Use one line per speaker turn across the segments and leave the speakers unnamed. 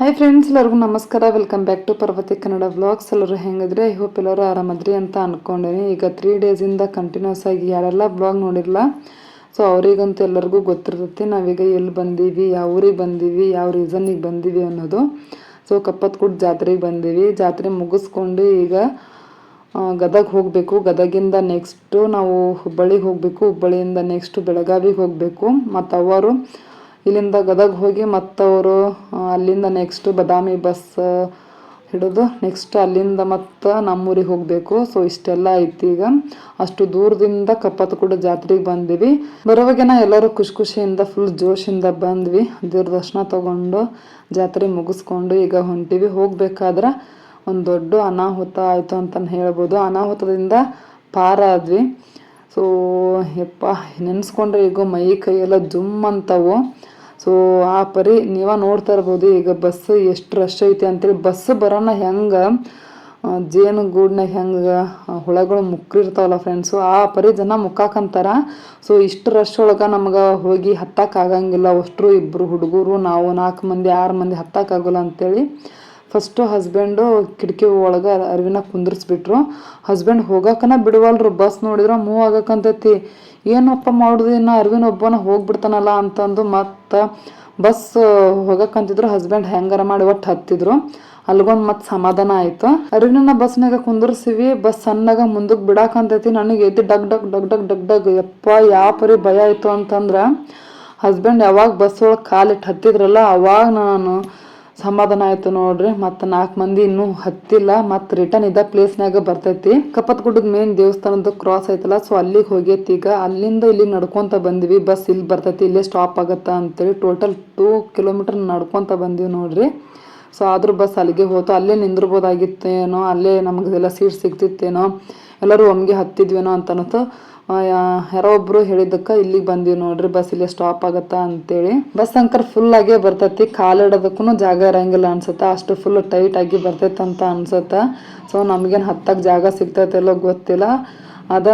Hi friends ಎಲ್ಲರಿಗೂ ನಮಸ್ಕಾರ. Welcome back to Parvati Kannada vlogs ಎಲ್ಲರೂ ಹೆಂಗಿದ್ರೆ? ಐ ಹೋಪ್ ಎಲ್ಲರೂ ಆರಾಮದ್ರಿ ಅಂತ ಅನ್ಕೊಂಡೇನಿ. ಈಗ ತ್ರೀ ಡೇಸಿಂದ ಕಂಟಿನ್ಯೂಸ್ ಆಗಿ ಯಾರೆಲ್ಲ ಬ್ಲಾಗ್ ನೋಡಿರಲ್ಲ ಸೊ ಅವರಿಗಂತೂ ಎಲ್ಲರಿಗೂ ಗೊತ್ತಿರ್ತೈತಿ. ನಾವೀಗ ಎಲ್ಲಿ ಬಂದೀವಿ, ಯಾವ ಊರಿಗೆ ಬಂದೀವಿ, ಯಾವ ರೀಸನ್ನಿಗೆ ಬಂದೀವಿ ಅನ್ನೋದು. ಸೊ ಕಪ್ಪತ್ಕೂಟ್ ಜಾತ್ರೆಗೆ ಬಂದೀವಿ. ಜಾತ್ರೆ ಮುಗಿಸ್ಕೊಂಡು ಈಗ ಗದಗ್ ಹೋಗಬೇಕು. ಗದಗಿಂದ ನೆಕ್ಸ್ಟು ನಾವು ಹುಬ್ಬಳ್ಳಿಗೆ ಹೋಗಬೇಕು. ಹುಬ್ಬಳ್ಳಿಯಿಂದ ನೆಕ್ಸ್ಟು ಬೆಳಗಾವಿಗೆ ಹೋಗಬೇಕು. ಮತ್ತು ಅವರು ಇಲ್ಲಿಂದ ಗದಗ ಹೋಗಿ ಮತ್ತವರು ಅಲ್ಲಿಂದ ನೆಕ್ಸ್ಟ್ ಬದಾಮಿ ಬಸ್ ಹಿಡಿದು ನೆಕ್ಸ್ಟ್ ಅಲ್ಲಿಂದ ಮತ್ತೆ ನಮ್ಮೂರಿಗೆ ಹೋಗಬೇಕು. ಸೊ ಇಷ್ಟೆಲ್ಲ ಐತಿ ಈಗ. ಅಷ್ಟು ದೂರದಿಂದ ಕಪ್ಪತ್ತಗುಡ್ಡ ಜಾತ್ರೆಗೆ ಬಂದೀವಿ. ಬರೋವಾಗೇನ ಎಲ್ಲರೂ ಖುಷಿ ಖುಷಿಯಿಂದ ಫುಲ್ ಜೋಶಿಂದ ಬಂದ್ವಿ. ದೇವ್ರ ದರ್ಶನ ತಗೊಂಡು ಜಾತ್ರೆ ಮುಗಿಸ್ಕೊಂಡು ಈಗ ಹೊಂಟಿವಿ. ಹೋಗ್ಬೇಕಾದ್ರೆ ಒಂದು ದೊಡ್ಡ ಅನಾಹುತ ಆಯಿತು ಅಂತ ಹೇಳ್ಬೋದು. ಅನಾಹುತದಿಂದ ಪಾರಾದ್ವಿ. ಸೊ ಯಪ್ಪ, ನೆನೆಸ್ಕೊಂಡ್ರೆ ಈಗ ಮೈ ಕೈಯೆಲ್ಲ ಜುಮ್ ಅಂತವು. ಸೊ ಆ ಪರಿ ನೀವ ನೋಡ್ತಾ ಇರ್ಬೋದು, ಈಗ ಬಸ್ ಎಷ್ಟು ರಶ್ ಐತಿ ಅಂತೇಳಿ, ಬಸ್ ಬರೋಣ ಹೆಂಗೆ ಜೇನು ಗೂಡ್ನಾಗ ಹೆಂಗೆ ಹುಳಗಳು ಮುಕ್ಕಿರ್ತಾವಲ್ಲ ಫ್ರೆಂಡ್ಸು ಆ ಪರಿ ಜನ ಮುಕ್ಕಾಕಂತಾರ. ಸೊ ಇಷ್ಟು ರಶ್ ಒಳಗೆ ನಮ್ಗೆ ಹೋಗಿ ಹತ್ತಕ್ಕಾಗಂಗಿಲ್ಲ ಅಷ್ಟರು ಇಬ್ಬರು ಹುಡುಗರು ನಾವು ನಾಲ್ಕು ಮಂದಿ, ಆರು ಮಂದಿ ಹತ್ತಕ್ಕಾಗಲ್ಲ ಅಂತೇಳಿ ಫಸ್ಟು ಹಸ್ಬೆಂಡು ಕಿಟಕಿ ಒಳಗೆ ಅರಿವಿನ ಕುಂದಿರ್ಸ್ಬಿಟ್ರು. ಹಸ್ಬೆಂಡ್ ಹೋಗಕ್ಕನ ಬಿಡುವಲ್ರು ಬಸ್ ನೋಡಿದ್ರೆ ಮೂವ್ ಆಗಕ್ಕಂತೈತಿ ಏನಪ್ಪ ಮಾಡುದು ಇನ್ನು? ಅರ್ವಿನ ಒಬ್ಬನ ಹೋಗ್ಬಿಡ್ತಾನಲ್ಲ ಅಂತಂದು ಮತ್ತು ಬಸ್ ಹೋಗಕ್ಕಂತಿದ್ರು ಹಸ್ಬೆಂಡ್ ಹೆಂಗಾರ ಮಾಡಿ ಒಟ್ಟು ಹತ್ತಿದ್ರು. ಅಲ್ಗೊಂದು ಮತ್ತೆ ಸಮಾಧಾನ ಆಯಿತು. ಅರಿವಿನ ಬಸ್ನಾಗ ಕುಂದ್ರಸಿವಿ. ಬಸ್ ಸಣ್ಣಗ ಮುಂದಕ್ಕೆ ಬಿಡಾಕಂತೈತಿ. ನನಗೆ ಎದ್ದು ಡಗ್ ಡಗ್ ಡಗ್ ಡಗ್ ಡಗ್ ಡಗ್. ಯಪ್ಪ, ಯಾವ ಪರಿ ಭಯ ಆಯಿತು ಅಂತಂದ್ರೆ ಹಸ್ಬೆಂಡ್ ಯಾವಾಗ ಬಸ್ ಒಳಗೆ ಕಾಲಿಟ್ಟು ಹತ್ತಿದ್ರಲ್ಲ, ಅವಾಗ ನಾನು ಸಮಾಧಾನ ಆಯ್ತು ನೋಡ್ರಿ, ಮತ್ತ ನಾಲ್ಕು ಮಂದಿ ಇನ್ನೂ ಹತ್ತಿಲ್ಲ, ಮತ್ತು ರಿಟರ್ನ್ ಇದ್ದ ಪ್ಲೇಸ್ನಾಗ ಬರ್ತೈತಿ. ಕಪ್ಪತ್ ಗುಡ್ಡದ ಮೇನ್ ದೇವಸ್ಥಾನದ ಕ್ರಾಸ್ ಐತಲ್ಲ ಸೊ ಅಲ್ಲಿಗೆ ಹೋಗೈತಿ ಈಗ. ಅಲ್ಲಿಂದ ಇಲ್ಲಿ ನಡ್ಕೊಂತ ಬಂದಿವಿ ಬಸ್ ಇಲ್ಲಿ ಬರ್ತೈತಿ, ಇಲ್ಲೇ ಸ್ಟಾಪ್ ಆಗತ್ತಾ ಅಂತೇಳಿ. ಟೋಟಲ್ ಟೂ ಕಿಲೋಮೀಟರ್ ನಡ್ಕೊಂತ ಬಂದೀವಿ ನೋಡ್ರಿ. ಸೊ ಆದ್ರೂ ಬಸ್ ಅಲ್ಲಿಗೆ ಹೋತು. ಅಲ್ಲೇ ನಿಂದಿರ್ಬೋದಾಗಿತ್ತೇನೋ, ಅಲ್ಲೇ ನಮಗೆಲ್ಲ ಸೀಟ್ ಸಿಗ್ತಿತ್ತೇನೋ. ಎಲ್ಲರೂ ಒಮ್ಗೆ ಹತ್ತಿದ್ವೇನೋ ಅಂತ ಅನ್ನಿಸ್ತು ಯಾರೋ ಒಬ್ರು ಹೇಳಿದ್ದಕ್ಕೆ, ಇಲ್ಲಿಗೆ ಬಂದೀವಿ ನೋಡ್ರಿ, ಬಸ್ ಇಲ್ಲಿ ಸ್ಟಾಪ್ ಆಗತ್ತಾ ಅಂತೇಳಿ. ಬಸ್ ಅಂಕರ್ ಫುಲ್ ಆಗೇ ಬರ್ತೈತಿ ಕಾಲಿಡೋದಕ್ಕೂ ಜಾಗ ಇರಂಗಿಲ್ಲ ಅನ್ಸುತ್ತೆ, ಅಷ್ಟು ಫುಲ್ ಟೈಟ್ ಆಗಿ ಬರ್ತೈತೆ ಅಂತ ಅನ್ಸುತ್ತೆ. ಸೊ ನಮಗೇನು ಹತ್ತಕ್ಕೆ ಜಾಗ ಸಿಗ್ತೈತೆಲ್ಲೋ ಗೊತ್ತಿಲ್ಲ. ಅದ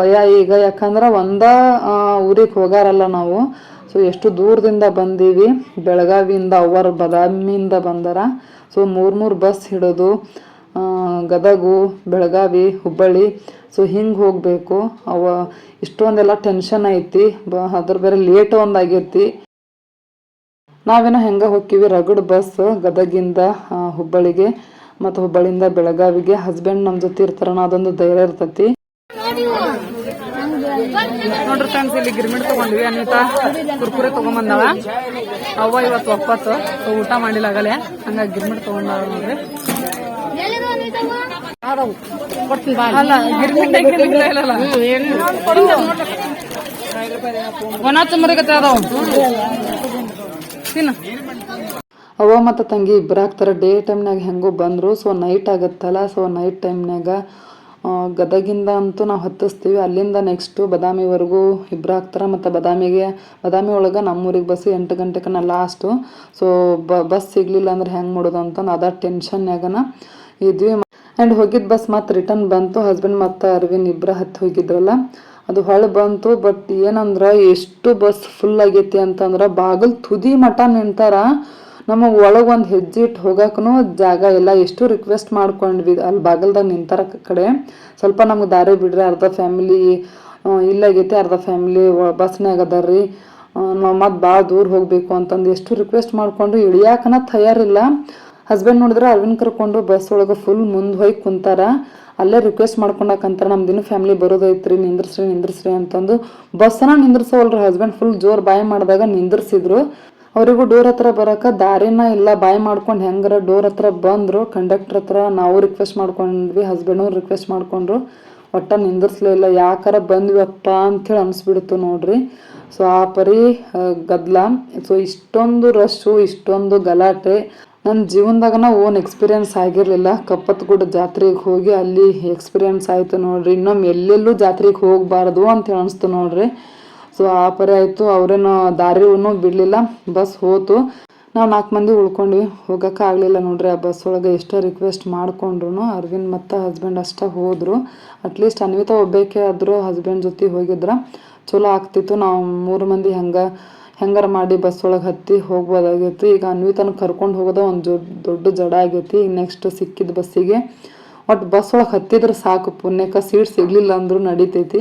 ಭಯ ಈಗ, ಯಾಕಂದ್ರೆ ಒಂದ ಊರಿಗೆ ಹೋಗಾರಲ್ಲ ನಾವು ಸೊ ಎಷ್ಟು ದೂರದಿಂದ ಬಂದೀವಿ, ಬೆಳಗಾವಿಯಿಂದ ಅವರ್ ಬದಾಮಿಯಿಂದ ಬಂದಾರ. ಸೊ ಮೂರು ಮೂರು ಬಸ್ ಹಿಡಿದು ಗದಗು, ಬೆಳಗಾವಿ, ಹುಬ್ಬಳ್ಳಿ. ಸೊ ಹಿಂಗೆ ಹೋಗಬೇಕು. ಅವ ಇಷ್ಟೊಂದೆಲ್ಲ ಟೆನ್ಷನ್ ಐತಿ. ಬ, ಅದ್ರ ಬೇರೆ ಲೇಟ್ ಒಂದು ಆಗೈತಿ ನಾವೇನೋ ಹೆಂಗೆ ಹೋಗ್ತೀವಿ ರಗಡ್ ಬಸ್ ಗದಗಿಂದ ಹುಬ್ಬಳ್ಳಿಗೆ ಮತ್ತು ಹುಬ್ಬಳ್ಳಿಯಿಂದ ಬೆಳಗಾವಿಗೆ. ಹಸ್ಬೆಂಡ್ ನಮ್ಮ ಜೊತೆ ಇರ್ತಾರನ ಅದೊಂದು ಧೈರ್ಯ ಇರ್ತತಿ. ನೋಡ್ರಿ ಫ್ರೆಂಡ್ಸ್ ಇಲ್ಲಿ ಗಿರ್ಮಿಟ್ ತಗೊಂಡ್ವಿ. ಅನಿತಾ ಕುರ್ಕುರೆ ತಗೊಂಬಂದವ. ಅವ್ವ ಇವತ್ತು ಒಪ್ಪತ್ತು. ಊಟ ಮಾಡಿಲ್ಲ ಆಗಲೇ. ಹಂಗಾಗಿ ಗಿರ್ಮಿಟ್ ನೋಡ್ರಿ. ಅಲ್ಲ. ಗಿರ್ಮಿಟ್ ಇಲ್ಲಲ್ಲ ಒಣ ಚುಮರಿಗತ್ತೆ ಅದಾವ. ತಿನ್ನ. ಅವ ಮತ್ತು ತಂಗಿ ಇಬ್ಬರು ಆಗ್ತಾರೆ. ಡೇ ಟೈಮ್ನಾಗ ಹೆಂಗೋ ಬಂದರು. ಸೊ ನೈಟ್ ಆಗತ್ತಲ್ಲ. ಸೊ ನೈಟ್ ಟೈಮ್ನಾಗ ಗದಗಿಂದ ಅಂತೂ ನಾವು ಹತ್ತಿಸ್ತೀವಿ. ಅಲ್ಲಿಂದ ನೆಕ್ಸ್ಟ್ ಬದಾಮಿವರೆಗೂ ಇಬ್ಬರು ಆಗ್ತಾರೆ. ಮತ್ತು ಬದಾಮಿಗೆ ಬದಾಮಿ ಒಳಗೆ ನಮ್ಮೂರಿಗೆ ಬಸ್ ಎಂಟು ಗಂಟೆಗೆ ಲಾಸ್ಟು ಸೊ ಬಸ್ ಸಿಗಲಿಲ್ಲ ಅಂದ್ರೆ ಹೆಂಗೆ ಮಾಡೋದು ಅಂತಂದು ಅದ ಟೆನ್ಷನ್ನಾಗನ ಇದ್ವಿ ಆ್ಯಂಡ್ ಹೋಗಿದ್ದ ಬಸ್ ಮತ್ತೆ ರಿಟರ್ನ್ ಬಂತು. ಹಸ್ಬೆಂಡ್ ಮತ್ತು ಅರವಿಂದ್ ಇಬ್ಬರ ಹತ್ತಿ ಹೋಗಿದ್ರಲ್ಲ. ಅದು ಹೊಳೆ ಬಂತು ಬಟ್ ಏನಂದ್ರೆ ಎಷ್ಟು ಬಸ್ ಫುಲ್ ಆಗೈತಿ ಅಂತಂದ್ರೆ ಬಾಗಿಲು ತುದಿ ಮಠ ನಿಂತಾರ. ನಮಗೆ ಒಳಗೆ ಒಂದು ಹೆಜ್ಜೆ ಇಟ್ಟು ಹೋಗಕ್ಕೂ ಜಾಗ ಇಲ್ಲ ಎಷ್ಟು ರಿಕ್ವೆಸ್ಟ್ ಮಾಡ್ಕೊಂಡ್ವಿ. ಅಲ್ಲಿ ಬಾಗಲ್ದಾಗ ನಿಂತಾರ ಕಡೆ. ಸ್ವಲ್ಪ ನಮ್ಗೆ ದಾರಿ ಬಿಡ್ರಿ, ಅರ್ಧ ಫ್ಯಾಮಿಲಿ ಇಲ್ಲಾಗೈತಿ ಅರ್ಧ ಫ್ಯಾಮಿಲಿ ಬಸ್ನಾಗ ಅದಾರ್ರಿ ನಾವು ಮತ್ತೆ ಭಾಳ ದೂರ ಹೋಗಬೇಕು ಅಂತಂದು ಎಷ್ಟು ರಿಕ್ವೆಸ್ಟ್ ಮಾಡ್ಕೊಂಡು ಇಳಿಯಾಕನ ತಯಾರಿಲ್ಲ. ಹಸ್ಬೆಂಡ್ ನೋಡಿದ್ರೆ ಅರವಿಂದ್ ಕರ್ಕೊಂಡು ಬಸ್ ಒಳಗೆ ಫುಲ್ ಮುಂದೆ ಹೋಗಿ ಕುಂತಾರ. ಅಲ್ಲೇ ರಿಕ್ವೆಸ್ಟ್ ಮಾಡ್ಕೊಂಡಾಕಂತಾರ ನಮ್ದು ದಿನ ಫ್ಯಾಮಿಲಿ ಬರೋದೈತ್ರಿ, ನಿಂದ್ರಸ್ರಿ ನಿಂದ್ರಸ್ರಿ ಅಂತಂದು ಬಸ್ಸನ ನಿಂದ್ರಸವಲ್ರಿ ಹಸ್ಬೆಂಡ್ ಫುಲ್ ಜೋರ್ ಬಾಯ್ ಮಾಡಿದಾಗ ನಿಂದ್ರಿಸಿದ್ರು. ಅವರಿಗೂ ಡೋರ್ ಹತ್ರ ಬರಕ ದಾರಿನ ಇಲ್ಲ, ಬಾಯ್ ಮಾಡ್ಕೊಂಡು ಹೆಂಗಾರ ಡೋರ್ ಹತ್ರ ಬಂದ್ರು ಕಂಡಕ್ಟರ್ ಹತ್ರ ನಾವು ರಿಕ್ವೆಸ್ಟ್ ಮಾಡ್ಕೊಂಡ್ವಿ ಹಸ್ಬೆಂಡು ರಿಕ್ವೆಸ್ಟ್ ಮಾಡ್ಕೊಂಡ್ರು. ಒಟ್ಟ ನಿಂದಿರ್ಸ್ಲಿಲ್ಲ ಯಾಕಾರ ಅಂತ ಅಂಥೇಳಿ ಅನ್ಸ್ಬಿಡ್ತು ನೋಡ್ರಿ. ಸೊ ಆ ಪರಿ ಗದ್ದಲ ಸೊ ಇಷ್ಟೊಂದು ರಶ್ಶು ಇಷ್ಟೊಂದು ಗಲಾಟೆ. ನನ್ನ ಜೀವನದಾಗನ ಓನ್ ಎಕ್ಸ್ಪೀರಿಯನ್ಸ್ ಆಗಿರಲಿಲ್ಲ. ಕಪ್ಪತ್ಗುಡ್ಡ ಜಾತ್ರೆಗೆ ಹೋಗಿ ಅಲ್ಲಿ ಎಕ್ಸ್ಪೀರಿಯನ್ಸ್ ಆಯಿತು ನೋಡ್ರಿ. ಇನ್ನೊಮ್ಮೆ ಎಲ್ಲೆಲ್ಲೂ ಜಾತ್ರೆಗೆ ಹೋಗಬಾರ್ದು ಅಂತ ಅನಿಸ್ತು ನೋಡ್ರಿ. ಸೊ ಆ ಪರಿ ಆಯಿತು. ಅವರೇನು ದಾರಿನೂ ಬಿಡಲಿಲ್ಲ. ಬಸ್ ಹೋತು. ನಾವು ನಾಲ್ಕು ಮಂದಿ ಉಳ್ಕೊಂಡ್ವಿ. ಹೋಗೋಕೆ ಆಗಲಿಲ್ಲ ನೋಡ್ರಿ ಆ ಬಸ್ ಒಳಗೆ. ಎಷ್ಟೋ ರಿಕ್ವೆಸ್ಟ್ ಮಾಡಿಕೊಂಡ್ರು ಅರವಿಂದ್ ಮತ್ತು ಹಸ್ಬೆಂಡ್ ಅಷ್ಟೇ ಹೋದರು. ಅಟ್ಲೀಸ್ಟ್ ಅನ್ವಿತಾ ಒಬ್ಬಕ್ಕೆ ಆದರೂ. ಹಸ್ಬೆಂಡ್ ಜೊತೆ ಹೋಗಿದ್ರೆ. ಚಲೋ ಆಗ್ತಿತ್ತು. ನಾವು ಮೂರು ಮಂದಿ ಹಂಗೆ ಹೆಂಗಾರ ಮಾಡಿ ಬಸ್ ಒಳಗೆ ಹತ್ತಿ ಹೋಗ್ಬೋದಾಗೈತಿ. ಈಗ ಅನ್ವಿತನ ಕರ್ಕೊಂಡು ಹೋಗೋದ ಒಂದು ದೊಡ್ಡ ಜಡ ಆಗೈತಿ. ಈಗ ನೆಕ್ಸ್ಟ್ ಸಿಕ್ಕಿದ ಬಸ್ಸಿಗೆ. ಒಟ್ಟು ಬಸ್ ಒಳಗೆ ಹತ್ತಿದ್ರೆ ಸಾಕು. ಪುಣ್ಯಕ್ಕೆ ಸೀಟ್ ಸಿಗ್ಲಿಲ್ಲ ಅಂದರೂ ನಡಿತೈತಿ.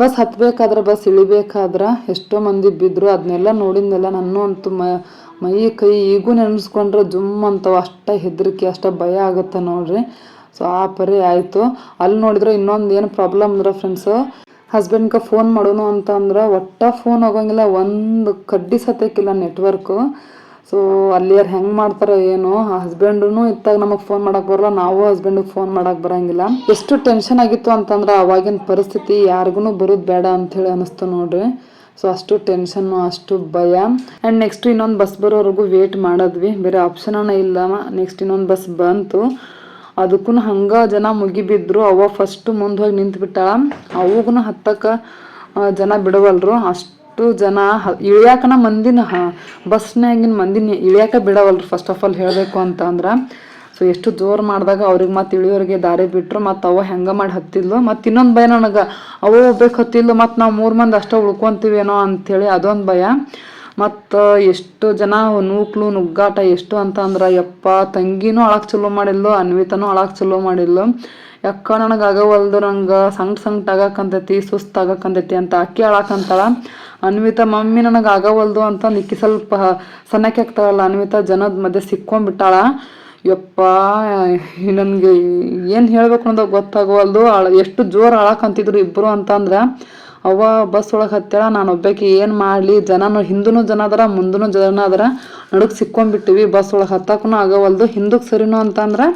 ಬಸ್ ಹತ್ತಬೇಕಾದ್ರೆ ಬಸ್ ಇಳಿಬೇಕಾದ್ರೆ ಎಷ್ಟೋ ಮಂದಿ ಬಿದ್ದರು ಅದನ್ನೆಲ್ಲ ನೋಡಿದ್ನೆಲ್ಲ ನನ್ನ ಅಂತೂ ಮ ಮೈ ಕೈ ಈಗೂ ನೆನೆಸ್ಕೊಂಡ್ರೆ ಜುಮ್ ಅಂತವ. ಅಷ್ಟ ಹೆದರಿಕೆ, ಅಷ್ಟ ಭಯ ಆಗುತ್ತೆ ನೋಡ್ರಿ. ಸೊ ಆ ಪರಿ ಆಯಿತು. ಅಲ್ಲಿ ನೋಡಿದ್ರೆ ಇನ್ನೊಂದು ಏನು ಪ್ರಾಬ್ಲಮ್ ಅಂದ್ರೆ ಫ್ರೆಂಡ್ಸು ಹಸ್ಬೆಂಡ್ಗೆ ಫೋನ್ ಮಾಡೋನು ಅಂತ ಅಂದ್ರೆ ಒಟ್ಟ ಫೋನ್ ಹೋಗೋಂಗಿಲ್ಲ, ಒಂದು ಕಡ್ಡಿ ಸತ್ಯಕ್ಕಿಲ್ಲ ನೆಟ್ವರ್ಕು ಸೊ ಅಲ್ಲಿ ಯಾರು ಹೆಂಗೆ ಏನು, ಆ ಹಸ್ಬೆಂಡೂ ಇತ್ತಾಗ ನಮಗೆ ಫೋನ್ ಮಾಡೋಕೆ ಬರಲ್ಲ, ನಾವು ಹಸ್ಬೆಂಡಿಗೆ ಫೋನ್ ಮಾಡೋಕೆ ಬರಂಗಿಲ್ಲ. ಎಷ್ಟು ಟೆನ್ಷನ್ ಆಗಿತ್ತು ಅಂತಂದ್ರೆ ಅವಾಗಿನ ಪರಿಸ್ಥಿತಿ ಯಾರಿಗೂ ಬರೋದು ಬೇಡ ಅಂಥೇಳಿ ಅನ್ನಿಸ್ತು ನೋಡ್ರಿ. ಸೊ ಅಷ್ಟು ಟೆನ್ಷನ್ನು ಅಷ್ಟು ಭಯ. ಆ್ಯಂಡ್ ನೆಕ್ಸ್ಟ್ ಇನ್ನೊಂದು ಬಸ್ ಬರೋವರೆಗೂ ವೇಟ್ ಮಾಡಿದ್ವಿ. ಬೇರೆ ಆಪ್ಷನ್ ಇಲ್ಲ. ನೆಕ್ಸ್ಟ್ ಇನ್ನೊಂದು ಬಸ್ ಬಂತು. ಅದಕ್ಕೂ ಹಂಗೆ ಜನ ಮುಗಿಬಿದ್ರು. ಅವ ಫಸ್ಟ್ ಮುಂದೆ ಹೋಗಿ ನಿಂತ್ಬಿಟ್ಟಾಳ ಅವಾಗೂ ಹತ್ತಕ್ಕೆ ಜನ ಬಿಡವಲ್ರು. ಅಷ್ಟು ಜನ ಇಳಿಯಾಕನ ಮಂದಿನ ಬಸ್ನಾಗಿನ ಮಂದಿನ ಇಳಿಯಾಕ ಬಿಡವಲ್ರು ಫಸ್ಟ್ ಆಫ್ ಆಲ್ ಹೇಳಬೇಕು ಅಂತಂದ್ರೆ ಸೊ ಎಷ್ಟು ಜೋರು ಮಾಡಿದಾಗ ಅವ್ರಿಗೆ ಮತ್ತೆ ಇಳಿಯೋರಿಗೆ ದಾರಿ ಬಿಟ್ಟರು ಮತ್ತು ಅವ ಹೆಂಗೆ ಮಾಡಿ ಹತ್ತಿದ್ಲು. ಮತ್ತು ಇನ್ನೊಂದು ಭಯ ನನಗೆ. ಅವ ಹೋಗ್ಬೇಕು ಹತ್ತಿದ್ಲು, ಮತ್ತು ನಾವು ಮೂರು ಮಂದಿ ಅಷ್ಟೇ ಉಳ್ಕೊಂತೀವೇನೋ ಅಂಥೇಳಿ ಅದೊಂದು ಭಯ. ಮತ್ತು ಎಷ್ಟು ಜನ ನೂಕ್ಲು ನುಗ್ಗಾಟ ಎಷ್ಟು ಅಂತ ಅಂದ್ರೆ, ಯಪ್ಪ, ತಂಗಿನೂ ಅಳಕ್ಕೆ ಚಲೋ ಮಾಡಿದ್ಲು, ಅನ್ವಿತನೂ ಅಳಕ್ಕೆ ಚಲೋ ಮಾಡಿಲ್ಲ ಯಾಕ ನನಗೆ ಆಗವಲ್ದು ನಂಗೆ ಸಂಕಟ ಸಂಕಟ ಆಗಕ್ಕಂತೈತಿ ಸುಸ್ತು ಆಗಕ್ಕಂತೈತಿ ಅಂತ ಅಕ್ಕಿ ಅಳಾಕಂತಾಳ ಅನ್ವಿತ, ಮಮ್ಮಿ ನನಗೆ ಆಗವಲ್ದು ಅಂತ ನಿಕ್ಕಿ ಸ್ವಲ್ಪ ಸಣ್ಣಕ್ಕೆ ಆಗ್ತಾಳಲ್ಲ, ಅನ್ವಿತ ಜನದ ಮಧ್ಯೆ ಸಿಕ್ಕೊಂಡ್ಬಿಟ್ಟಾಳ. ಯಪ್ಪ ನನಗೆ ಏನು ಹೇಳ್ಬೇಕು ಅನ್ನೋದು ಗೊತ್ತಾಗವಲ್ದು. ಅಳ ಎಷ್ಟು ಜೋರು ಅಳಕಂತಿದ್ರು ಇಬ್ಬರು ಅಂತಂದ್ರೆ ಅವ್ವ ಬಸ್ ಒಳಗೆ ಹತ್ತಾಳ ನಾನು ಒಬ್ಬಾಕಿ ಏನು ಮಾಡಲಿ, ಜನನು ಹಿಂದೂ ಜನ ಅದರ ಮುಂದೂ ಜನ ಅದರ, ನಡುಕ್ ಸಿಕ್ಕೊಂಡ್ಬಿಟ್ಟಿವಿ, ಬಸ್ ಒಳಗೆ ಹತ್ತಕ್ಕೂ ಆಗವಲ್ದು ಹಿಂದಕ್ಕೆ ಸರಿನು ಅಂತಂದ್ರೆ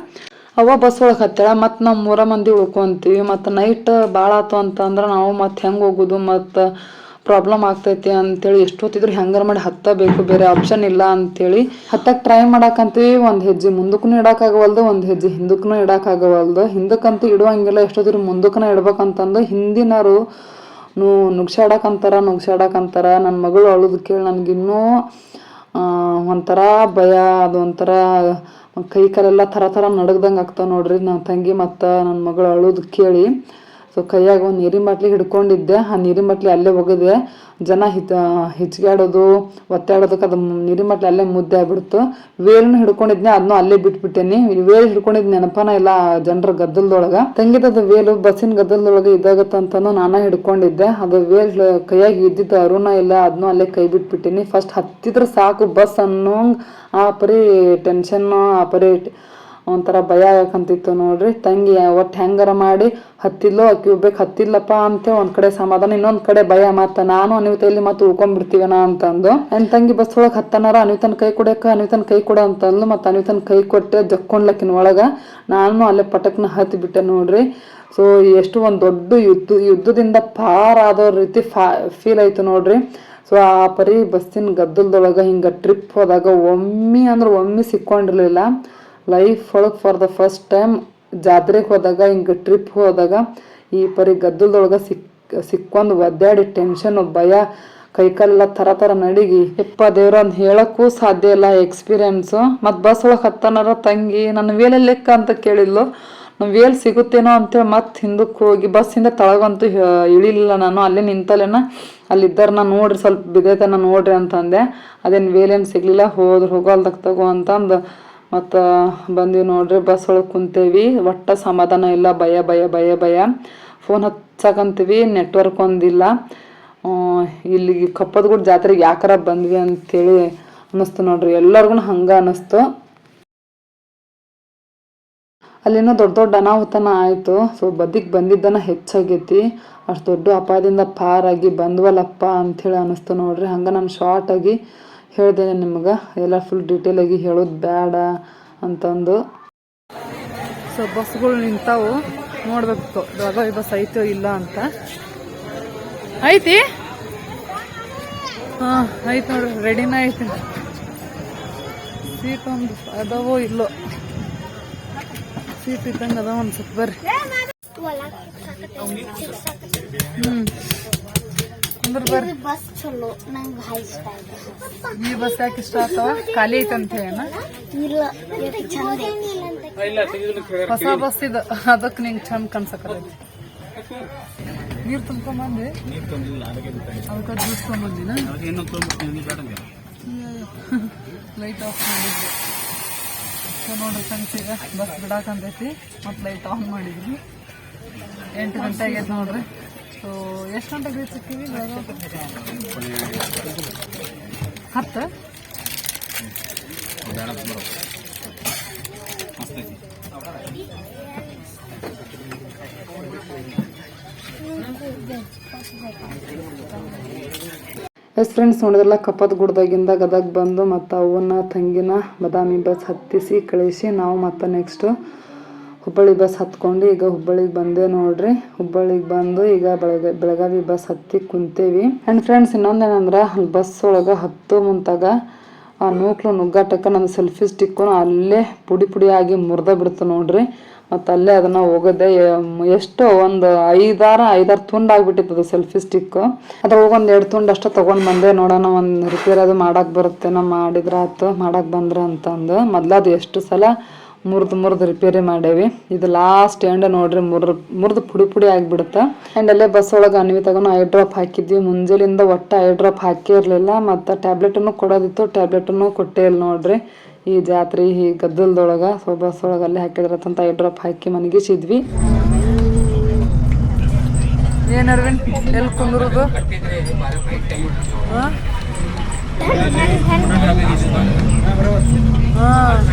ಅವ ಬಸ್ ಒಳಗೆ ಹತ್ತಾಳ ಮತ್ತು ನಮ್ಮ ಮೂರ ಮಂದಿ ಉಳ್ಕೊಂತೀವಿ, ಮತ್ತು ನೈಟ್ ಭಾಳ ಆತು ಅಂತಂದ್ರೆ ನಾವು ಮತ್ತೆ ಹೆಂಗೆ ಹೋಗೋದು, ಮತ್ತು ಪ್ರಾಬ್ಲಮ್ ಆಗ್ತೈತಿ ಅಂತೇಳಿ ಎಷ್ಟೊತ್ತಿದ್ರು ಹೆಂಗಾರ ಮಾಡಿ ಹತ್ತಬೇಕು, ಬೇರೆ ಆಪ್ಷನ್ ಇಲ್ಲ ಅಂತೇಳಿ ಹತ್ತಕ್ಕೆ ಟ್ರೈ ಮಾಡಕ್ಕಂತೀವಿ ಒಂದು ಹೆಜ್ಜೆ ಮುಂದಕ್ಕೂ ಇಡೋಕ್ಕಾಗವಲ್ದು ಒಂದು ಹೆಜ್ಜೆ ಹಿಂದಕ್ಕೂ ಇಡೋಕ್ಕಾಗವಲ್ದು ಹಿಂದಕ್ಕಂತೂ ಇಡುವಂಗಿಲ್ಲ, ಎಷ್ಟೊತ್ತಿದ್ರು ಮುಂದಕ್ಕೂ ಇಡ್ಬೇಕಂತಂದು ಹಿಂದಿನರು ನು ನುಗ್ಸಾಡಕ್ಕಂತಾರ ನುಗ್ಸಾಡಕ್ಕಂತಾರ ನನ್ನ ಮಗಳು ಅಳುದು ಕೇಳಿ ನನಗಿನ್ನೂ ಒಂಥರ ಭಯ, ಅದು ಒಂಥರ ಕೈ ಕಾಲೆಲ್ಲ ಥರ ಥರ ನಡಗ್ದಂಗೆ ಆಗ್ತಾವೆ ನೋಡ್ರಿ ನನ್ನ ತಂಗಿ ಮತ್ತು ನನ್ನ ಮಗಳು ಅಳುದು ಕೇಳಿ. ಸೊ ಕೈಯಾಗ ಒಂದು ನೀರಿನ ಬಾಟ್ಲಿ ಹಿಡ್ಕೊಂಡಿದ್ದೆ. ಆ ನೀರಿನ ಬಾಟ್ಲಿ ಅಲ್ಲೇ ಒಗೆದೆ. ಜನ ಹಿತ ಹಿಚ್ಗಾಡೋದು ಒತ್ತಾಡೋದಕ್ಕೆ ಅದು ನೀರಿನ ಬಾಟ್ಲಿ ಅಲ್ಲೇ ಮುದ್ದೆ ಆಗ್ಬಿಡ್ತು. ವೇಲ್ನ ಹಿಡ್ಕೊಂಡಿದ್ನೆ ಅದನ್ನು ಅಲ್ಲೇ ಬಿಟ್ಬಿಟ್ಟೇನಿ. ವೇಲ್ ಹಿಡ್ಕೊಂಡಿದ್ ನೆನಪನ ಇಲ್ಲ ಜನರ ಗದ್ದಲದೊಳಗೆ. ತಂಗಿದದ ವೇಲು ಬಸ್ಸಿನ ಗದ್ದಲದೊಳಗೆ ಇದಾಗತ್ತಂತನೂ ನಾನ ಹಿಡ್ಕೊಂಡಿದ್ದೆ. ಅದು ವೇಲ್ ಕೈಯಾಗಿ ಇದ್ದಿದ್ದ ಅರುಣ ಇಲ್ಲ ಅದನ್ನು ಅಲ್ಲೇ ಕೈ ಬಿಟ್ಬಿಟ್ಟಿನಿ. ಫಸ್ಟ್ ಹತ್ತಿದ್ರೆ ಸಾಕು ಬಸ್ ಅನ್ನೋ ಆ ಪರಿ ಟೆನ್ಷನ್ನು ಆ ಪರಿ ಒಂಥರ ಭಯ ಆಗಕಂತಿತ್ತು ನೋಡ್ರಿ. ತಂಗಿ ಒಟ್ಟು ಹೆಂಗಾರ ಮಾಡಿ ಹತ್ತಿಲ್ಲೋ ಅಕ್ಕಿ ಹೋಗ್ಬೇಕು ಹತ್ತಿಲ್ಲಪ್ಪ ಅಂತ ಒಂದು ಕಡೆ ಸಮಾಧಾನ, ಇನ್ನೊಂದು ಕಡೆ ಭಯ, ಮತ್ತು ನಾನು ಅನಿವಿತ ಇಲ್ಲಿ ಮತ್ತೆ ಉಳ್ಕೊಂಡ್ಬಿಡ್ತೀವನ ಅಂತಂದು. ನನ್ನ ತಂಗಿ ಬಸ್ ಒಳಗೆ ಹತ್ತನಾರ, ಅನಿವಿತನ ಕೈ ಕೊಡಕ್ಕೆ ಅನಿವಿತನ ಕೈ ಕೊಡ ಅಂತಂದ್ಲು, ಮತ್ತೆ ಅನಿವಿತನ ಕೈ ಕೊಟ್ಟೆ ಜಕ್ಕೊಂಡ್ಲಕ್ಕಿನ ಒಳಗ ನಾನು ಅಲ್ಲೇ ಪಟಕ್ನ ಹತ್ತಿ ಬಿಟ್ಟೆ ನೋಡ್ರಿ. ಸೊ ಎಷ್ಟು ಒಂದು ದೊಡ್ಡ ಯುದ್ಧ, ಯುದ್ಧದಿಂದ ಪಾರ ಆದೋ ರೀತಿ ಫಾ ಫೀಲ್ ಆಯ್ತು ನೋಡ್ರಿ. ಸೊ ಆ ಪರಿ ಬಸ್ಸಿನ ಗದ್ದಲದೊಳಗೆ ಹಿಂಗೆ ಟ್ರಿಪ್ ಹೋದಾಗ ಒಮ್ಮೆ ಅಂದ್ರೆ ಒಮ್ಮೆ ಸಿಕ್ಕೊಂಡಿರ್ಲಿಲ್ಲ. ಲೈಫ್ ಒಳಗೆ ಫಾರ್ ದ ಫಸ್ಟ್ ಟೈಮ್ ಜಾತ್ರೆಗೆ ಹೋದಾಗ, ಹಿಂಗೆ ಟ್ರಿಪ್ ಹೋದಾಗ, ಈ ಪರಿ ಗದ್ದಲದೊಳಗೆ ಸಿಕ್, ಸಿಕ್ಕೊಂದು ಒದ್ದಾಡಿ ಟೆನ್ಷನ್ ಭಯ, ಕೈಕಾಲೆಲ್ಲ ಥರ ಥರ ನಡಿಗಿ. ಎಪ್ಪ ದೇವ್ರ ಅಂತ ಹೇಳಕ್ಕೂ ಸಾಧ್ಯ ಇಲ್ಲ ಎಕ್ಸ್ಪೀರಿಯನ್ಸು ಮತ್ತು ಬಸ್ ಒಳಗೆ ಹತ್ತನಾರ ತಂಗಿ, ನನ್ನ ವೇಲೆ ಲೆಕ್ಕ ಅಂತ ಕೇಳಿದ್ಲು. ನಮ್ಮ ವೇಲ್ ಸಿಗುತ್ತೇನೋ ಅಂತೇಳಿ ಮತ್ತೆ ಹಿಂದಕ್ಕೆ ಹೋಗಿ, ಬಸ್ಸಿಂದ ತಳಗಂತೂ ಇಳಿಲಿಲ್ಲ ನಾನು. ಅಲ್ಲೇ ನಿಂತಲ್ಲೇನ? ಅಲ್ಲಿದ್ದಾರನ್ನ ನೋಡ್ರಿ ಸ್ವಲ್ಪ ಬಿದ್ದೈತನ ನೋಡ್ರಿ ಅಂತಂದೆ. ಅದೇನು ವೇಲೇನು ಸಿಗಲಿಲ್ಲ, ಹೋದ್ರೆ ಹೋಗೋಲ್ದಾಗ ತಗೋ ಅಂತಂದು ಮತ್ತು ಬಂದೀವಿ ನೋಡ್ರಿ, ಬಸ್ ಒಳಗೆ ಕುಂತೇವಿ. ಒಟ್ಟ ಸಮಾಧಾನ ಇಲ್ಲ, ಭಯ ಭಯ ಭಯ ಭಯ. ಫೋನ್ ಹಚ್ಚಕಂತೀವಿ ನೆಟ್ವರ್ಕ್ ಒಂದಿಲ್ಲ. ಇಲ್ಲಿ ಇಲ್ಲಿಗೆ ಕಪ್ಪದಗುಡ್ ಜಾತ್ರೆಗೆ ಯಾಕಾರ ಬಂದ್ವಿ ಅಂತೇಳಿ ಅನ್ನಿಸ್ತು ನೋಡ್ರಿ. ಎಲ್ಲರಿಗೂ ಹಂಗೆ ಅನ್ನಿಸ್ತು. ಅಲ್ಲಿನ ದೊಡ್ಡ ದೊಡ್ಡ ಅನಾಹುತನ ಆಯಿತು. ಸೊ ಬದಿಗೆ ಬಂದಿದ್ದನ ಹೆಚ್ಚಾಗೈತಿ. ಅಷ್ಟು ದೊಡ್ಡ ಅಪಾಯದಿಂದ ಪಾರಾಗಿ ಬಂದ್ವಲ್ಲಪ್ಪ ಅಂಥೇಳಿ ಅನ್ನಿಸ್ತು ನೋಡ್ರಿ. ಹಂಗೆ ನಾನು ಶಾರ್ಟಾಗಿ ಹೇಳಿದೆ ನಿಮ್ಗೆ. ಎಲ್ಲ ಫುಲ್ ಡೀಟೇಲಾಗಿ ಹೇಳೋದು ಬೇಡ ಅಂತಂದು. ಸೊ ಬಸ್ಗಳು ನಿಂತಾವು. ನೋಡ್ಬೇಕು ಬೆಳಗಾವಿ ಬಸ್ ಐತೋ ಇಲ್ಲ ಅಂತ. ಐತಿ? ಹಾ, ಐತಿ ನೋಡ್ರಿ. ರೆಡಿನ ಐತಿ. ಸೀಟ್ ಒಂದು ಅದಾವೋ ಇಲ್ಲೋ. ಸೀಟ್ ಇದ್ದಂಗೆ ಅದಾವ ಅನ್ಸುತ್ತೆ ಬರ್ರಿ. ಹ್ಮ್. ಬರ್ರಿ
ಬಸ್ ಚಲೋ ನಂಗೆ ಭಾಳ ಇಷ್ಟ ಆಯ್ತು.
ಈ ಬಸ್ ಯಾಕೆ ಇಷ್ಟ ಆಗ್ತಾವ ಖಾಲಿ ಐತಂತ
ಇಲ್ಲ ಚಂದ
ಹೊಸ ಬಸ್ ಇದು. ಅದಕ್ಕೆ ನಿಂಗೆ ಚಂದ ಕನ್ಸಕತ್ತೈತಿ. ನೀರು ತುಂಬ್ಕೊಂಬಂದೆ
ನೀರು ತಂದಿಲ್ಲ ಅದಕ್ಕೆ
ಜ್ಯೂಸ್ ತೊಗೊಂಬಂದಿನ ಲೈಟ್ ಆಫ್ ಮಾಡಿದ್ವಿ ಸೊ ನೋಡ್ರಿ ಫ್ರೆಂಡ್ಸ್ ಈಗ ಬಸ್ ಬಿಡಾಕಂತೈತಿ ಮತ್ತು ಲೈಟ್ ಆನ್ ಮಾಡಿದ್ವಿ. ಎಂಟು ಗಂಟೆ ಆಗೈತೆ ನೋಡ್ರಿ. ಎಷ್ಟು ಗಂಟೆಗೆ ರೀಚ್ ಹತ್ತು? ಎಸ್ ಫ್ರೆಂಡ್ಸ್ ನೋಡಿದ್ರಲ್ಲ ಕಪ್ಪದ ಗುಡ್ದಾಗಿಂದ ಗದಗ ಬಂದು ಮತ್ತು ಅವನ್ನ ತಂಗಿನ ಬದಾಮಿ ಬಸ್ ಹತ್ತಿಸಿ ಕಳಿಸಿ, ನಾವು ಮತ್ತು ನೆಕ್ಸ್ಟು ಹುಬ್ಬಳ್ಳಿ ಬಸ್ ಹತ್ಕೊಂಡು ಈಗ ಹುಬ್ಬಳ್ಳಿಗೆ ಬಂದೆ ನೋಡ್ರಿ. ಹುಬ್ಬಳ್ಳಿಗೆ ಬಂದು ಈಗ ಬೆಳಗ, ಬೆಳಗಾವಿ ಬಸ್ ಹತ್ತಿ ಕುಂತೇವಿ. ಆ್ಯಂಡ್ ಫ್ರೆಂಡ್ಸ್ ಇನ್ನೊಂದೇನಂದ್ರೆ ಬಸ್ ಒಳಗೆ ಹತ್ತು ಮುಂತಾಗ ಆ ನೂಕ್ಲು ನುಗ್ಗಾಟಕ್ಕೆ ನನ್ನ ಸೆಲ್ಫಿ ಸ್ಟಿಕ್ಕು ಅಲ್ಲೇ ಪುಡಿ ಪುಡಿ ಆಗಿ ಮುರ್ದ ಬಿಡ್ತು ನೋಡ್ರಿ. ಮತ್ತು ಅಲ್ಲೇ ಅದನ್ನ ಹೋಗದೆ ಎಷ್ಟು ಒಂದು ಐದಾರು ಐದಾರು ತುಂಡು ಆಗಿಬಿಟ್ಟಿತ್ತು ಅದು ಸೆಲ್ಫಿ ಸ್ಟಿಕ್ ಅದ್ರೊಳಗೆ ಒಂದು ಎರಡು ತುಂಡು ಅಷ್ಟೇ ತೊಗೊಂಡು ಬಂದೆ ನೋಡೋಣ, ಒಂದು ರಿಪೇರ್ ಅದು ಮಾಡಕ್ಕೆ ಬರುತ್ತೆ ನಾ ಮಾಡಿದ್ರೆ ಆಯ್ತು ಮಾಡೋಕೆ ಬಂದ್ರ ಅಂತಂದು. ಮೊದ್ಲು ಅದು ಎಷ್ಟು ಸಲ ಮುರಿದು ಮುರಿದು ರಿಪೇರಿ ಮಾಡೇವಿ. ಇದು ಲಾಸ್ಟ್ ಎಂಡ್ ನೋಡ್ರಿ ಮುರ್, ಮುರಿದು ಪುಡಿ ಪುಡಿ ಆಗಿಬಿಡುತ್ತೆ. ಆ್ಯಂಡ್ ಅಲ್ಲೇ ಬಸ್ ಒಳಗೆ ಅನ್ವಿತಾಗನು ಐ ಡ್ರಾಪ್ ಹಾಕಿದ್ವಿ. ಮುಂಜಾನಿಂದ ಒಟ್ಟು ಐ ಡ್ರಾಪ್ ಹಾಕೇ ಇರಲಿಲ್ಲ. ಮತ್ತು ಟ್ಯಾಬ್ಲೆಟನ್ನು ಕೊಡೋದಿತ್ತು. ಟ್ಯಾಬ್ಲೆಟನ್ನು ಕೊಟ್ಟೇ ಇಲ್ಲ ನೋಡ್ರಿ. ಈ ಜಾತ್ರೆ, ಈ ಗದ್ದಲದೊಳಗೆ ಸೊ ಬಸ್ ಒಳಗೆ ಅಲ್ಲೇ ಹಾಕಿದ್ರತ್ತಂತ ಐ ಡ್ರಾಪ್ ಹಾಕಿ ಮನಗಿಸಿದ್ವಿ. ಏನು ಎಲ್ಲಿ ಕುಂದಿರೋದು? ಹಾಂ? ನೋಡಿ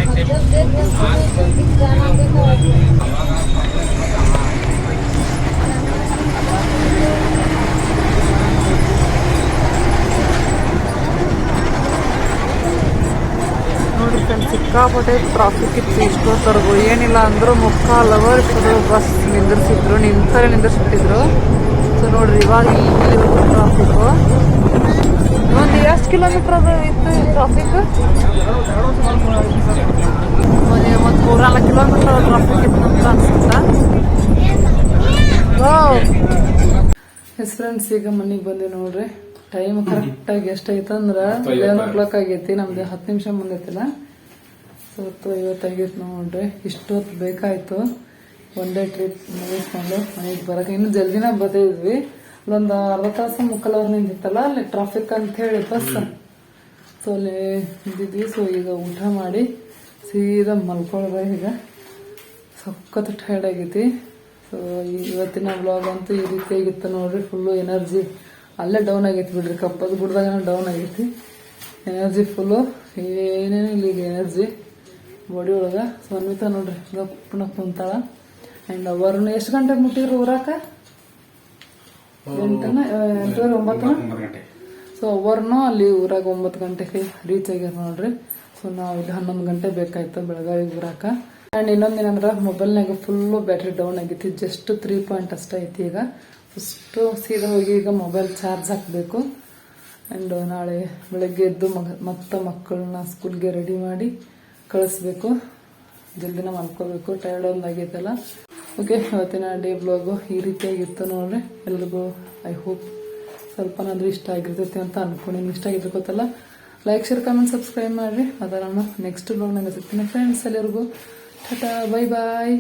ಫ್ರೆಂಡ್ಸ್ ಸಿಕ್ಕಾಪಟ್ಟೆ ಟ್ರಾಫಿಕ್ ಇತ್ತು, ಇಷ್ಟೊತ್ತರ್ಗು. ಏನಿಲ್ಲ ಅಂದ್ರು ಮುಕ್ಕಾಲ್ ಅವರ್ ಬಸ್ ನಿಂದಿರ್ಸಿದ್ರು ನಿಂತರೆ ನಿಂದಿರ್ಸಿಬಿಟ್ಟಿದ್ರು. ಸೊ ನೋಡ್ರಿ, ಇವಾಗ ಇಲ್ಲಿ ಟ್ರಾಫಿಕ್ ಒಂದು ಎಷ್ಟು ಕಿಲೋಮೀಟರ್ ಅದು ಇತ್ತು ಟ್ರಾಫಿಕ್ ಒಂದು ಮೂರ್ನಾಲ್ಕು ಕಿಲೋಮೀಟರ್ ಟ್ರಾಫಿಕ್ ಇತ್ತು ಅಂತ ಅನ್ಸುತ್ತ ಎಸ್ ಫ್ರೆಂಡ್ಸ್ ಈಗ ಮನೆಗೆ ಬಂದೆ ನೋಡ್ರಿ. ಟೈಮ್ ಕರೆಕ್ಟಾಗಿ ಎಷ್ಟಾಯ್ತು ಅಂದ್ರೆ ಲೆವೆನ್ ಓ ಕ್ಲಾಕ್ ಆಗೈತಿ ನಮ್ದು ಹತ್ತು ನಿಮಿಷ ಮುಂದೈತಿಲ್ಲ. ಸೊ ಐವತ್ತು ಐವತ್ತಾಗೈತೆ ನೋಡ್ರಿ. ಇಷ್ಟು ಹೊತ್ತು ಬೇಕಾಯ್ತು. ಒನ್ ಡೇ ಟ್ರಿಪ್ ಮುಗಿಸ್ಕೊಂಡು ಮನೆಗೆ ಬರಕ್ಕೆ ಇನ್ನೂ ಜಲ್ದಿನ ಬರ್ತಿದ್ವಿ ಅಲ್ಲೊಂದು ಅರ್ಧ ತಾಸು ಮುಕ್ಕಾಲು ಅವ್ರ ನಿಂತಿತ್ತಲ್ಲ ಅಲ್ಲಿ ಟ್ರಾಫಿಕ್ ಅಂತ ಹೇಳಿ ಬಸ್ ಸೊ ಅಲ್ಲಿ ನಿಂತಿದ್ವಿ. ಸೊ ಈಗ ಊಟ ಮಾಡಿ ಸೀದಾ ಮಲ್ಕೊಳ್ದೆ ಈಗ. ಸಖತ್ ಟೈರ್ಡ್ ಆಗೈತಿ. ಸೊ ಇವತ್ತಿನ ಬ್ಲಾಗ್ ಅಂತೂ ಈ ರೀತಿ ಆಗಿತ್ತು ನೋಡ್ರಿ. ಫುಲ್ಲು ಎನರ್ಜಿ ಅಲ್ಲೇ ಡೌನ್ ಆಗೈತಿ ಬಿಡ್ರಿ. ಕಪ್ಪದ ಗುಡ್ದಾಗ ಡೌನ್ ಆಗೈತಿ. ಎನರ್ಜಿ ಫುಲ್ಲು ಏನೇನು ಇಲ್ಲ ಈಗ ಎನರ್ಜಿ ಬಾಡಿ ಒಳಗೆ. ಸೊ ಅನ್ವಿತ ನೋಡ್ರಿ ಗಪ್ಪನ ಕುಂತಾಳ. ಆ್ಯಂಡ್ ಅವರನ್ನು ಎಷ್ಟು ಗಂಟೆಗೆ ಮುಟ್ಟಿದ್ರು ಊರಾಕ? ಎಂಟನ ಎಂಟೂವರೆ ಒಂಬತ್ತನ
ಒಂಬತ್ತು
ಸೊ ಅವ್ರನ್ನೂ ಅಲ್ಲಿ ಊರಾಗ ಒಂಬತ್ತು ಗಂಟೆಗೆ ರೀಚ್ ಆಗ್ಯಾರ ನೋಡ್ರಿ. ಸೊ ನಾವು ಇಲ್ಲಿ ಹನ್ನೊಂದು ಗಂಟೆ ಬೇಕಾಯ್ತು ಬೆಳಗಾವಿ ಬರಾಕ ಆ್ಯಂಡ್ ಇನ್ನೊಂದು ಏನಂದ್ರೆ ಮೊಬೈಲ್ನಾಗ ಫುಲ್ಲು ಬ್ಯಾಟ್ರಿ ಡೌನ್ ಆಗೈತಿ. ಜಸ್ಟ್ ತ್ರೀ ಪಾಯಿಂಟ್ ಅಷ್ಟೇ ಐತಿ ಈಗ. ಫಸ್ಟು ಸೀದಾ ಹೋಗಿ ಈಗ ಮೊಬೈಲ್ ಚಾರ್ಜ್ ಹಾಕಬೇಕು. ಆ್ಯಂಡ್ ನಾಳೆ ಬೆಳಗ್ಗೆ ಎದ್ದು ಮಗ ಮತ್ತೆ ಮಕ್ಕಳನ್ನ ಸ್ಕೂಲ್ಗೆ ರೆಡಿ ಮಾಡಿ ಕಳಿಸ್ಬೇಕು. ಜಲ್ದಿನ ಮಾಡ್ಕೋಬೇಕು. ಟೈರ್ಡ್ ಒಂದು ಆಗೈತಲ್ಲ. ಓಕೆ ಇವತ್ತಿನ ಡೇ ಬ್ಲಾಗು ಈ ರೀತಿಯಾಗಿತ್ತು ನೋಡ್ರಿ. ಎಲ್ರಿಗೂ ಐ ಹೋಪ್ ಸ್ವಲ್ಪನಾದ್ರೂ ಇಷ್ಟ ಆಗಿರ್ತೈತಿ ಅಂತ ಅನ್ಕೊಂಡಿನಿ. ಇಷ್ಟ ಆಗಿದ್ರು ಗೊತ್ತಲ್ಲ? ಲೈಕ್ ಶೇರ್ ಕಮೆಂಟ್ ಸಬ್ಸ್ಕ್ರೈಬ್ ಮಾಡಿರಿ. ಅದರ ನಾನು ನೆಕ್ಸ್ಟ್ ಬ್ಲಾಗ್ನಾಗ ಸಿಗ್ತೀನಿ ಫ್ರೆಂಡ್ಸ್ ಎಲ್ಲರಿಗೂ. Tata bye bye